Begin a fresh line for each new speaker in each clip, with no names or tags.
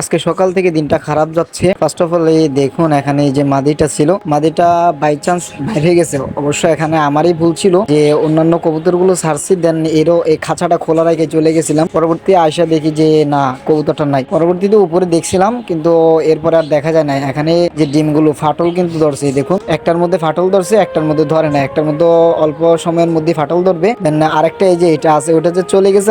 আজকে সকাল থেকে দিনটা খারাপ যাচ্ছে। ফার্স্ট অফ অল এই দেখুন, এখানে এই যে মাদিটা ছিল। মাদিটা বাই চান্স বাইরে গেছে। অবশ্য এখানে আমারই ভুল ছিল যে অন্যান্য কবুতরগুলো ছাড়ছি দেন এরও এই খাঁচাটা খোলা রেখে চলে গেছিলাম। পরবর্তী আয়সা দেখি যে না, কবুতরটা নাই। পরবর্তীতে উপরে দেখছিলাম, কিন্তু এরপরে আর দেখা যায় না। এখানে যে ডিমগুলো, ফাটল কিন্তু ধরছে দেখুন। একটার মধ্যে ফাটল ধরছে, একটার মধ্যে ধরে না। একটার মধ্যে অল্প সময়ের মধ্যে ফাটল ধরবে। দেন আরেকটা এই যে এটা আছে, ওটা যে চলে গেছে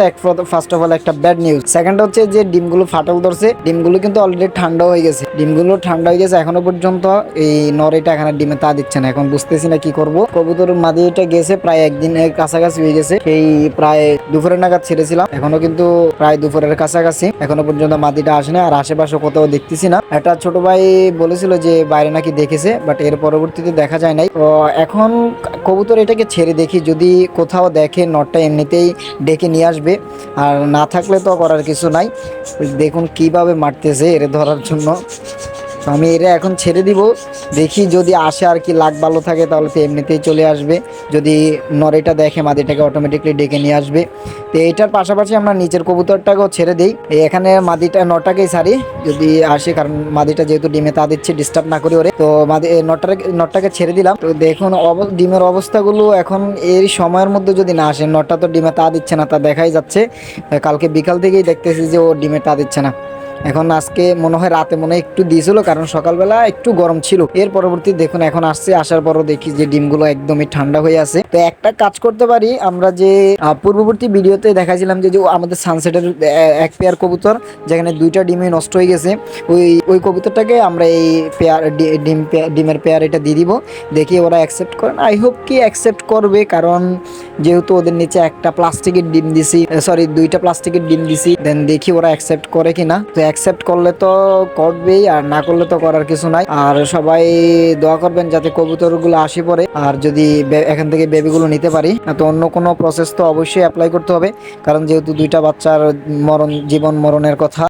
ফার্স্ট অফ অল একটা ব্যাড নিউজ সেকেন্ড হচ্ছে যে ডিমগুলো ফাটল ধরছে ডিমগুলো কিন্তু অলরেডি ঠান্ডা হয়ে গেছে। ডিমগুলো ঠান্ডা হয়ে গেছে, এখনও পর্যন্ত এই নরেটা এখানে ডিমে তা দিচ্ছে না। এখন বুঝতেছি না কি করব। কবুতর মাদিটা গেছে, প্রায় একদিনের কাছাকাছি হয়ে গেছে। সেই প্রায় দুপুরের নাগাদ ছেড়েছিলাম। এখনও কিন্তু প্রায় দুপুরের কাছাকাছি। এখনও পর্যন্ত মাদিটা আসে না, আর আশেপাশে কোথাও দেখতেছি না। একটা ছোট ভাই বলেছিল যে বাইরে নাকি দেখেছে বাট এর পরবর্তীতে দেখা যায় নাই। তো এখন কবুতর এটাকে ছেড়ে দেখি, যদি কোথাও দেখে নটটা এমনিতেই ডেকে নিয়ে আসবে। আর না থাকলে তো করার কিছু নাই। দেখুন কীভাবে মারতেছে এর ধরার জন্য। তো আমি এরা এখন ছেড়ে দিব। দেখি যদি আসে আর কি লাগ ভালো থাকে, তাহলে তো এমনিতেই চলে আসবে। যদি নরেটা দেখে মাদিটাকে অটোমেটিকলি ডেকে নিয়ে আসবে। তো এইটার পাশাপাশি আমরা নিচের কবুতরটাকেও ছেড়ে দিই। এখানে মাদিটা, নটাকেই ছাড়ি, যদি আসে, কারণ মাদিটা যেহেতু ডিমে তা দিচ্ছে ডিস্টার্ব না করি ওরে। তো মাদি নটটাকে নটটাকে ছেড়ে দিলাম। তো দেখুন, অব- ডিমের অবস্থাগুলো এখন এই সময়ের মধ্যে যদি না আসে, নটটা তো ডিমে তা দিচ্ছে না, তা দেখাই যাচ্ছে। কালকে বিকাল থেকেই দেখতেছি যে ও ডিমে তা দিচ্ছে না। এখন আজকে মনে হয় রাতে মনে একটু দিয়েছিল, কারণ সকালবেলা একটু গরম ছিল। এর পরবর্তী দেখুন, এখন আসছে, আসার পরও দেখি যে ডিমগুলো একদমই ঠান্ডা হয়ে আছে। তো একটা কাজ করতে পারি, আমরা যে পূর্ববর্তী ভিডিওতে দেখাছিলাম যে আমাদের সানসেটের এক পেয়ার কবুতর, যেখানে দুইটা ডিমে নষ্ট হয়ে গেছে, ওই ওই কবুতরটাকে আমরা এই পেয়ার ডিম ডিমের পেয়ার এটা দিয়ে দিব। দেখি ওরা অ্যাকসেপ্ট করেন আই হোপ কি অ্যাকসেপ্ট করবে, কারণ যেহেতু ওদের নিচে একটা প্লাস্টিকের ডিম দিছি সরি দুইটা প্লাস্টিকের ডিম দিছি দেন দেখি ওরা অ্যাকসেপ্ট করে কিনা। তো অ্যাকসেপ্ট করলে তো করবেই, আর না করলে তো করার কিছু নাই। আর সবাই দোয়া করবেন যাতে কবুতরগুলো আসি পড়ে আর যদি এখান থেকে বেবিগুলো নিতে পারি। তো অন্য কোনো প্রসেস তো অবশ্যই অ্যাপ্লাই করতে হবে, কারণ যেহেতু দুইটা বাচ্চার মরণ, জীবন মরণের কথা।